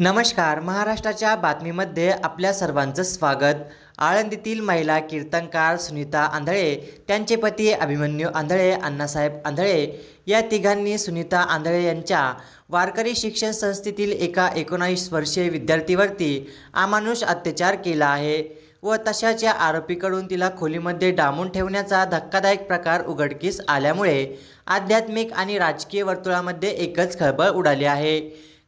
नमस्कार महाराष्ट्राच्या बातमीमध्ये आपल्या सर्वांचं स्वागत. आळंदीतील महिला कीर्तनकार सुनीता आंधळे त्यांचे पती अभिमन्यू आंधळे अण्णासाहेब आंधळे या तिघांनी सुनीता आंधळे यांच्या वारकरी शिक्षण संस्थेतील एका एकोणावीस वर्षीय विद्यार्थीवरती अमानुष अत्याचार केला आहे व तशाच या आरोपीकडून तिला खोलीमध्ये डांबून ठेवण्याचा धक्कादायक प्रकार उघडकीस आल्यामुळे आध्यात्मिक आणि राजकीय वर्तुळामध्ये एकच खळबळ उडाली आहे.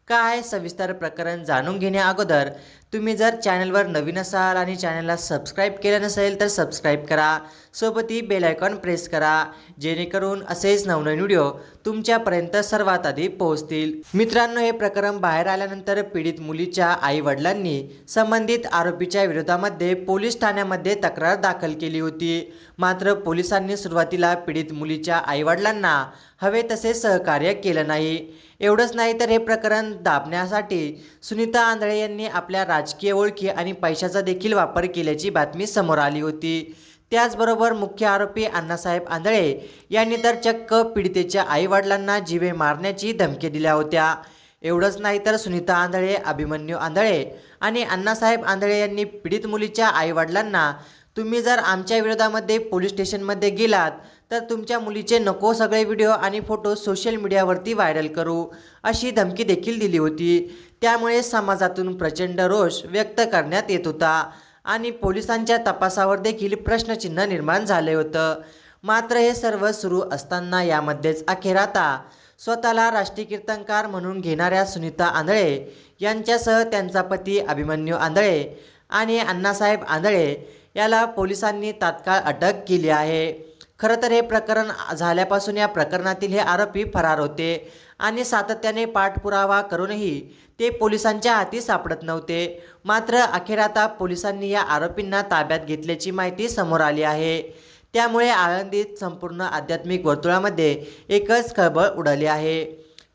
काय सविस्तर प्रकरण जाणून घेण्या अगोदर तुम्ही जर चॅनलवर नवीन असाल आणि चॅनलला सबस्क्राईब केलं नसेल तर सबस्क्राईब करा. सोबतही बेल आयकॉन प्रेस करा जेणेकरून असेच नवनवीन व्हिडिओ तुमच्यापर्यंत सर्वात आधी पोहोचतील. मित्रांनो हे प्रकरण बाहेर आल्यानंतर पीडित मुलीच्या आई वडिलांनी संबंधित आरोपीच्या विरोधामध्ये पोलीस ठाण्यामध्ये तक्रार दाखल केली होती. मात्र पोलिसांनी सुरुवातीला पीडित मुलीच्या आईवडिलांना हवे तसे सहकार्य केलं नाही. एवढंच नाही तर हे प्रकरण दाबण्यासाठी सुनीता आंधळे यांनी आपल्या राजकीय ओळखी आणि पैशाचा देखील वापर केल्याची बातमी समोर आली होती. त्याचबरोबर मुख्य आरोपी अण्णासाहेब आंधळे यांनी तर चक्क पीडितेच्या आईवडिलांना जीवे मारण्याची धमकी दिल्या होत्या. एवढंच नाही तर सुनीता आंधळे अभिमन्यू आंधळे आणि अण्णासाहेब आंधळे यांनी पीडित मुलीच्या आईवडिलांना तुम्ही जर आमच्या विरोधामध्ये पोलीस स्टेशनमध्ये गेलात तर तुमच्या मुलीचे नको सगळे व्हिडिओ आणि फोटो सोशल मीडियावरती व्हायरल करू अशी धमकी देखील दिली होती. त्यामुळे समाजातून प्रचंड रोष व्यक्त करण्यात येत होता आणि पोलिसांच्या तपासावर देखील प्रश्नचिन्ह निर्माण झाले होतं. मात्र हे सर्व सुरू असताना यामध्येच अखेर आता स्वतःला राष्ट्रीय कीर्तनकार म्हणून घेणाऱ्या सुनीता आंधळे यांच्यासह त्यांचा पती अभिमन्यू आंधळे आणि अण्णासाहेब आंधळे याला पोलिसांनी तात्काळ अटक केली आहे. खरं तर हे प्रकरण झाल्यापासून या प्रकरणातील हे आरोपी फरार होते आणि सातत्याने पाठपुरावा करूनही ते पोलिसांच्या हाती सापडत नव्हते. मात्र अखेर आता पोलिसांनी या आरोपींना ताब्यात घेतल्याची माहिती समोर आली आहे. त्यामुळे आळंदीत संपूर्ण आध्यात्मिक वर्तुळामध्ये एकच खळबळ उडाली आहे.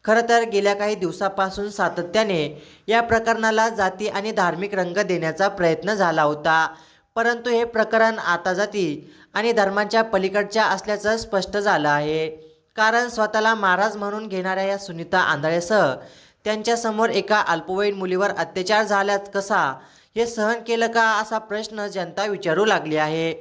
खरं तर गेल्या काही दिवसापासून सातत्याने या प्रकरणाला जाती आणि धार्मिक रंग देण्याचा प्रयत्न झाला होता. परंतु हे प्रकरण आता जाती आणि धर्माच्या पलीकडच्या असल्याचं स्पष्ट झालं आहे. कारण स्वतःला महाराज म्हणून घेणाऱ्या या सुनीता आंधळेसह त्यांच्यासमोर एका अल्पवयीन मुलीवर अत्याचार झाल्यात कसा? हे सहन केलं का? असा प्रश्न जनता विचारू लागली आहे.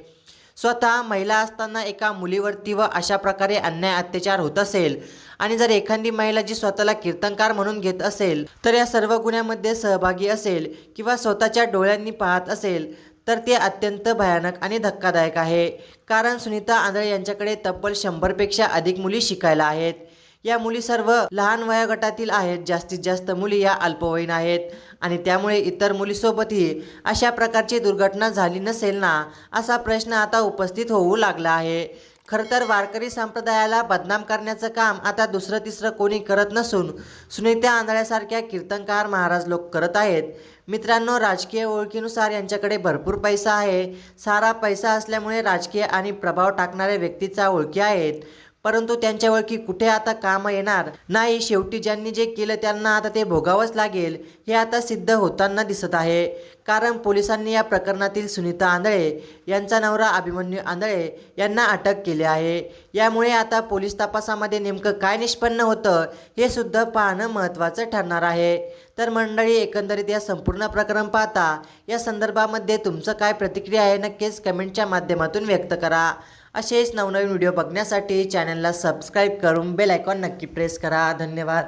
स्वतः महिला असताना एका मुलीवरती व अशा प्रकारे अन्याय अत्याचार होत असेल आणि जर एखादी महिला जी स्वतःला कीर्तनकार म्हणून घेत असेल तर या सर्व गुन्ह्यामध्ये सहभागी असेल किंवा स्वतःच्या डोळ्यांनी पाहत असेल तर ते अत्यंत भयानक आणि धक्कादायक आहे. कारण सुनीता आंधळे यांच्याकडे तब्बल शंभरपेक्षा अधिक मुली शिकायला आहेत. या मुली सर्व लहान वयोगटातील आहेत. जास्तीत जास्त मुली या अल्पवयीन आहेत. आणि त्यामुळे इतर मुलीसोबतही अशा प्रकारची दुर्घटना झाली नसेल ना असा प्रश्न आता उपस्थित होऊ लागला आहे. खरं तर वारकरी संप्रदायाला बदनाम करण्याचं काम आता दुसरं तिसरं कोणी करत नसून सुनीता आंधळ्यासारख्या कीर्तनकार महाराज लोक करत आहेत. मित्रांनो राजकीय ओळखीनुसार यांच्याकडे भरपूर पैसा आहे. सारा पैसा असल्यामुळे राजकीय आणि प्रभाव टाकणाऱ्या व्यक्तीचा ओळखी आहेत. परंतु त्यांच्या ओळखी कुठे आता काम येणार? नाही शेवटी ज्यांनी जे केलं त्यांना आता ते भोगावंच लागेल. हे आता सिद्ध होताना दिसत आहे. कारण पोलिसांनी या प्रकरणातील सुनीता आंधळे यांचा नवरा अभिमन्यू आंधळे यांना अटक केली आहे. यामुळे आता पोलीस तपासामध्ये नेमकं काय निष्पन्न होतं हे सुद्धा पाहणं महत्त्वाचं ठरणार आहे. तर मंडळी एकंदरीत या संपूर्ण प्रकरण पाहता या संदर्भामध्ये तुमचं काय प्रतिक्रिया आहे नक्कीच कमेंटच्या माध्यमातून व्यक्त करा. असेच नवनवीन व्हिडिओ बघण्यासाठी चॅनलला सबस्क्राईब करून बेल आयकॉन नक्की प्रेस करा. धन्यवाद.